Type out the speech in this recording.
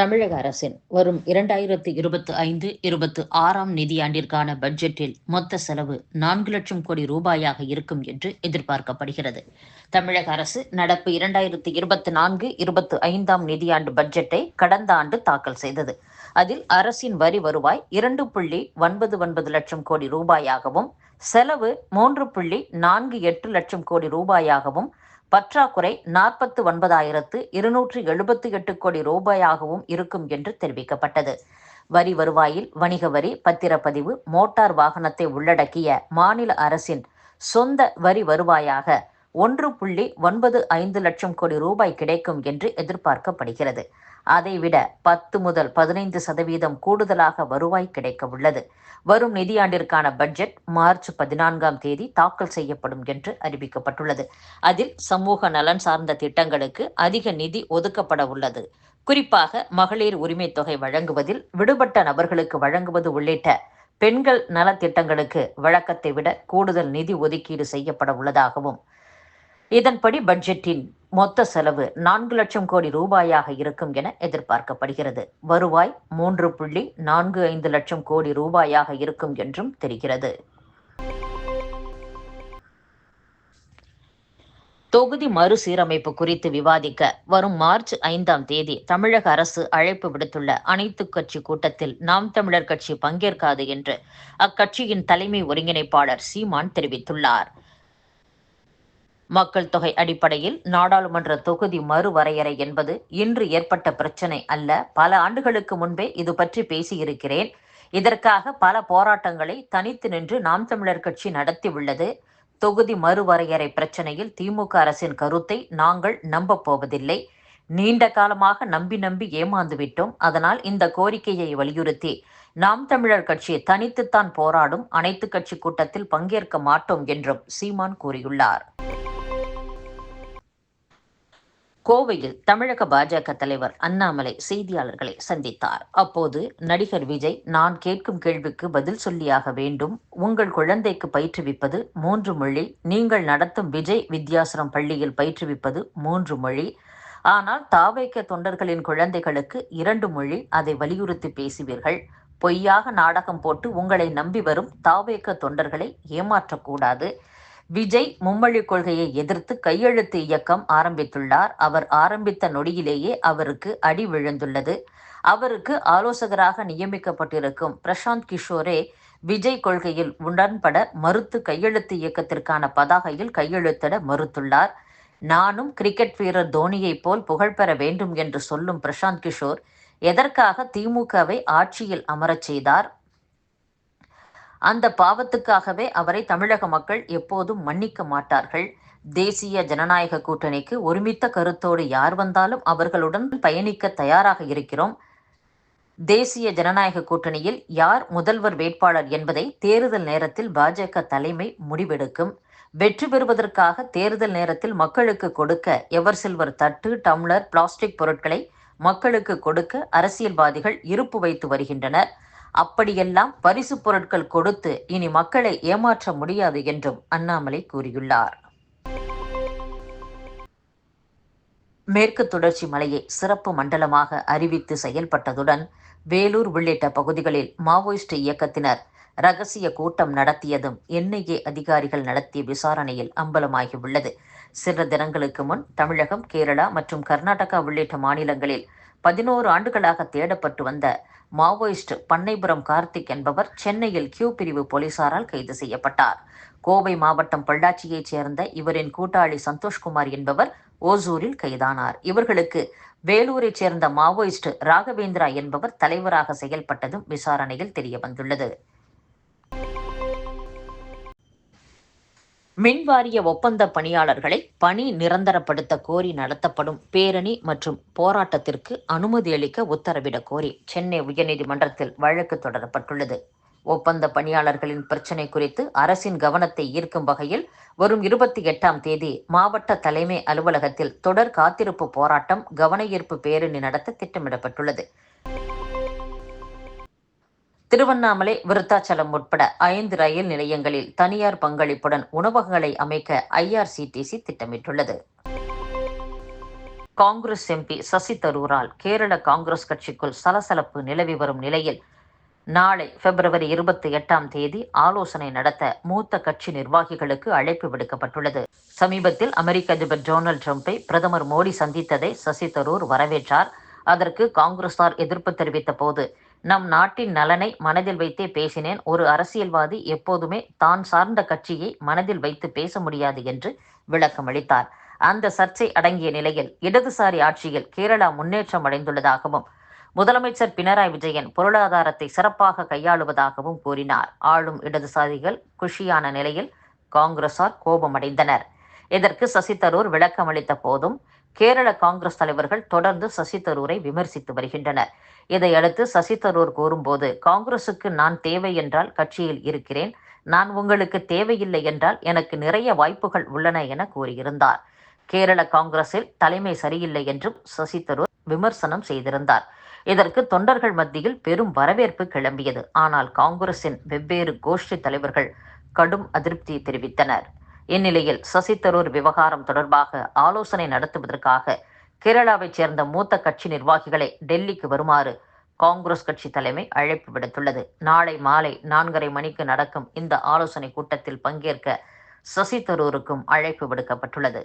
தமிழக அரசின் வரும் இரண்டாயிரத்து இருபத்து ஐந்து இருபத்து ஆறாம் நிதியாண்டிற்கான பட்ஜெட்டில் மொத்த செலவு நான்கு லட்சம் கோடி ரூபாயாக இருக்கும் என்று எதிர்பார்க்கப்படுகிறது. தமிழக அரசு நடப்பு இரண்டாயிரத்து இருபத்தி நான்கு இருபத்து ஐந்தாம் நிதியாண்டு பட்ஜெட்டை கடந்த ஆண்டு தாக்கல் செய்தது. அதில் அரசின் வரி வருவாய் இரண்டு புள்ளி ஒன்பது ஒன்பது லட்சம் கோடி ரூபாயாகவும் செலவு மூன்று புள்ளி நான்கு எட்டு லட்சம் கோடி ரூபாயாகவும் பற்றாக்குறை நாற்பத்து ஒன்பதாயிரத்து இருநூற்று எழுபத்தி எட்டு கோடி ரூபாயாகவும் இருக்கும் என்று தெரிவிக்கப்பட்டது. வரி வருவாயில் வணிக வரி பத்திரப்பதிவு மோட்டார் வாகனத்தை உள்ளடக்கிய மாநில அரசின் சொந்த வரி வருவாயாக ஒன்று புள்ளி ஒன்பது ஐந்து லட்சம் கோடி ரூபாய் கிடைக்கும் என்று எதிர்பார்க்கப்படுகிறது. அதைவிட பத்து முதல் பதினைந்து சதவீதம் கூடுதலாக வருவாய் கிடைக்க உள்ளது வரும் நிதியாண்டிற்கான பட்ஜெட் மார்ச் பதினான்காம் தேதி தாக்கல் செய்யப்படும் என்று அறிவிக்கப்பட்டுள்ளது. அதில் சமூக நலன் சார்ந்த திட்டங்களுக்கு அதிக நிதி ஒதுக்கப்பட உள்ளது. குறிப்பாக மகளிர் உரிமை தொகை வழங்குவதில் விடுபட்ட நபர்களுக்கு வழங்குவது உள்ளிட்ட பெண்கள் நலத்திட்டங்களுக்கு வழக்கத்தை விட கூடுதல் நிதி ஒதுக்கீடு செய்யப்பட உள்ளதாகவும் இதன்படி பட்ஜெட்டின் மொத்த செலவு நான்கு லட்சம் கோடி ரூபாயாக இருக்கும் என எதிர்பார்க்கப்படுகிறது. வருவாய் மூன்று புள்ளி நான்கு ஐந்து லட்சம் கோடி ரூபாயாக இருக்கும் என்றும் தெரிகிறது. தொகுதி மறுசீரமைப்பு குறித்து விவாதிக்க வரும் மார்ச் ஐந்தாம் தேதி தமிழக அரசு அழைப்பு விடுத்துள்ள அனைத்து கட்சி கூட்டத்தில் நாம் தமிழர் கட்சி பங்கேற்காது என்று அக்கட்சியின் தலைமை ஒருங்கிணைப்பாளர் சீமான் தெரிவித்துள்ளார். மக்கள் தொகை அடிப்படையில் நாடாளுமன்ற தொகுதி மறுவரையறை என்பது இன்று ஏற்பட்ட பிரச்சனை அல்ல. பல ஆண்டுகளுக்கு முன்பே இது பற்றி பேசியிருக்கிறேன். இதற்காக பல போராட்டங்களை தனித்து நின்று நாம் தமிழர் கட்சி நடத்தியுள்ளது. தொகுதி மறுவரையறை பிரச்சனையில் திமுக அரசின் கருத்தை நாங்கள் நம்ப போவதில்லை. நீண்ட காலமாக நம்பி நம்பி ஏமாந்து விட்டோம். அதனால் இந்த கோரிக்கையை வலியுறுத்தி நாம் தமிழர் கட்சி தனித்துத்தான் போராடும். அனைத்து கட்சி கூட்டத்தில் பங்கேற்க மாட்டோம் என்றும் சீமான் கூறியுள்ளார். கோவையில் தமிழக பாஜக தலைவர் அண்ணாமலை செய்தியாளர்களை சந்தித்தார். அப்போது நடிகர் விஜய் நான் கேட்கும் கேள்விக்கு பதில் சொல்லியாக வேண்டும். உங்கள் குழந்தைக்கு பயிற்றுவிப்பது மூன்று மொழி. நீங்கள் நடத்தும் விஜய் வித்யாசிரம் பள்ளியில் பயிற்றுவிப்பது மூன்று மொழி. ஆனால் தாவைக்க தொண்டர்களின் குழந்தைகளுக்கு இரண்டு மொழி. அதை வலியுறுத்தி பேசுவீர்கள். பொய்யாக நாடகம் போட்டு உங்களை நம்பி வரும் தாவேக்க தொண்டர்களை ஏமாற்றக்கூடாது. விஜய் மும்மொழி கொள்கையை எதிர்த்து கையெழுத்து இயக்கம் ஆரம்பித்துள்ளார். அவர் ஆரம்பித்த நொடியிலேயே அவருக்கு அடி விழுந்துள்ளது. அவருக்கு ஆலோசகராக நியமிக்கப்பட்டிருக்கும் பிரசாந்த் கிஷோரே விஜய் கொள்கையில் உடன்பட மறுத்து கையெழுத்து இயக்கத்திற்கான பதாகையில் கையெழுத்திட மறுத்துள்ளார். நானும் கிரிக்கெட் வீரர் தோனியைப் போல் புகழ் பெற வேண்டும் என்று சொல்லும் பிரசாந்த் கிஷோர் எதற்காக திமுகவை ஆட்சியில் அமரச் செய்தார்? அந்த பாவத்துக்காகவே அவரை தமிழக மக்கள் எப்போதும் மன்னிக்க மாட்டார்கள். தேசிய ஜனநாயக கூட்டணிக்கு ஒருமித்த கருத்தோடு யார் வந்தாலும் அவர்களுடன் பயணிக்க தயாராக இருக்கிறோம். தேசிய ஜனநாயக கூட்டணியில் யார் முதல்வர் வேட்பாளர் என்பதை தேர்தல் நேரத்தில் பாஜக தலைமை முடிவெடுக்கும். வெற்றி பெறுவதற்காக தேர்தல் நேரத்தில் மக்களுக்கு கொடுக்க எவர் சில்வர் தட்டு டம்ளர் பிளாஸ்டிக் பொருட்களை மக்களுக்கு கொடுக்க அரசியல்வாதிகள் இருப்பு வைத்து வருகின்றனர். அப்படியெல்லாம் பரிசு பொருட்கள் கொடுத்து இனி மக்களை ஏமாற்ற முடியாது என்றும் அண்ணாமலை கூறியுள்ளார். மேற்கு தொடர்ச்சி மலையை சிறப்பு மண்டலமாக அறிவித்து செயல்பட்டதுடன் வேலூர் உள்ளிட்ட பகுதிகளில் மாவோயிஸ்ட் இயக்கத்தினர் ரகசிய கூட்டம் நடத்தியதும் என்ஐஏ அதிகாரிகள் நடத்திய விசாரணையில் அம்பலமாகியுள்ளது. சில தினங்களுக்கு முன் தமிழகம் கேரளா மற்றும் கர்நாடகா உள்ளிட்ட மாநிலங்களில் பதினோரு ஆண்டுகளாக தேடப்பட்டு வந்த மாவோயிஸ்ட் பண்ணைபுரம் கார்த்திக் என்பவர் சென்னையில் கியூ பிரிவு போலீசாரால் கைது செய்யப்பட்டார். கோவை மாவட்டம் பொள்ளாச்சியைச் சேர்ந்த இவரின் கூட்டாளி சந்தோஷ்குமார் என்பவர் ஓசூரில் கைதானார். இவர்களுக்கு வேலூரைச் சேர்ந்த மாவோயிஸ்ட் ராகவேந்திரா என்பவர் தலைவராக செயல்பட்டதும் விசாரணையில் தெரியவந்துள்ளது. மின்வாரிய ஒப்பந்த பணியாளர்களை பணி நிரந்தரப்படுத்த கோரி நடத்தப்படும் பேரணி மற்றும் போராட்டத்திற்கு அனுமதி அளிக்க உத்தரவிடக் கோரி சென்னை உயர்நீதிமன்றத்தில் வழக்கு தொடரப்பட்டுள்ளது. ஒப்பந்த பணியாளர்களின் பிரச்சினை குறித்து அரசின் கவனத்தை ஈர்க்கும் வகையில் வரும் இருபத்தி எட்டாம் தேதி மாவட்ட தலைமை அலுவலகத்தில் தொடர் காத்திருப்பு போராட்டம் கவன ஈர்ப்பு பேரணி நடத்த திட்டமிடப்பட்டுள்ளது. திருவண்ணாமலை விருத்தாச்சலம் உட்பட ஐந்து ரயில் நிலையங்களில் தனியார் பங்களிப்புடன் உணவகங்களை அமைக்க ஐஆர்சிடிசி திட்டமிட்டுள்ளது. காங்கிரஸ் எம்பி சசி தரூரால் கேரள காங்கிரஸ் கட்சிக்குள் சலசலப்பு நிலவி வரும் நிலையில் நாளை பிப்ரவரி இருபத்தி எட்டாம் தேதி ஆலோசனை நடத்த மூத்த கட்சி நிர்வாகிகளுக்கு அழைப்பு விடுக்கப்பட்டுள்ளது. சமீபத்தில் அமெரிக்க அதிபர் டொனால்டு ட்ரம்பை பிரதமர் மோடி சந்தித்ததை சசி தரூர் வரவேற்றார். அதற்கு காங்கிரசார் எதிர்ப்பு தெரிவித்த போது நம் நாட்டின் நலனை மனதில் வைத்தே பேசினேன். ஒரு அரசியல்வாதி எப்போதுமே தான் சார்ந்த கட்சியை மனதில் வைத்து பேச முடியாது என்று விளக்கம் அளித்தார். அந்த சர்ச்சை அடங்கிய நிலையில் இடதுசாரி ஆட்சியில் கேரளா முன்னேற்றம் அடைந்துள்ளதாகவும் முதலமைச்சர் பினராயி விஜயன் பொருளாதாரத்தை சிறப்பாக கையாளுவதாகவும் கூறினார். ஆளும் இடதுசாரிகள் குஷியான நிலையில் காங்கிரசார் கோபமடைந்தனர். இதற்கு சசி தரூர் விளக்கம் அளித்த போதும் கேரள காங்கிரஸ் தலைவர்கள் தொடர்ந்து சசி தரூரை விமர்சித்து வருகின்றனர். இதையடுத்து சசி தரூர் கூறும்போது காங்கிரசுக்கு நான் தேவை என்றால் கட்சியில் இருக்கிறேன். நான் உங்களுக்கு தேவையில்லை என்றால் எனக்கு நிறைய வாய்ப்புகள் உள்ளன என கூறியிருந்தார். கேரள காங்கிரஸில் தலைமை சரியில்லை என்றும் சசி தரூர் விமர்சனம் செய்திருந்தார். இதற்கு தொண்டர்கள் மத்தியில் பெரும் வரவேற்பு கிளம்பியது. ஆனால் காங்கிரசின் வெவ்வேறு கோஷ்டி தலைவர்கள் கடும் அதிருப்தி தெரிவித்தனர். இந்நிலையில் சசி தரூர் விவகாரம் தொடர்பாக ஆலோசனை நடத்துவதற்காக கேரளாவைச் சேர்ந்த மூத்த கட்சி நிர்வாகிகளை டெல்லிக்கு வருமாறு காங்கிரஸ் கட்சி தலைமை அழைப்பு விடுத்துள்ளது. நாளை மாலை நான்கரை மணிக்கு நடக்கும் இந்த ஆலோசனை கூட்டத்தில் பங்கேற்க சசி தரூருக்கும் அழைப்பு விடுக்கப்பட்டுள்ளது.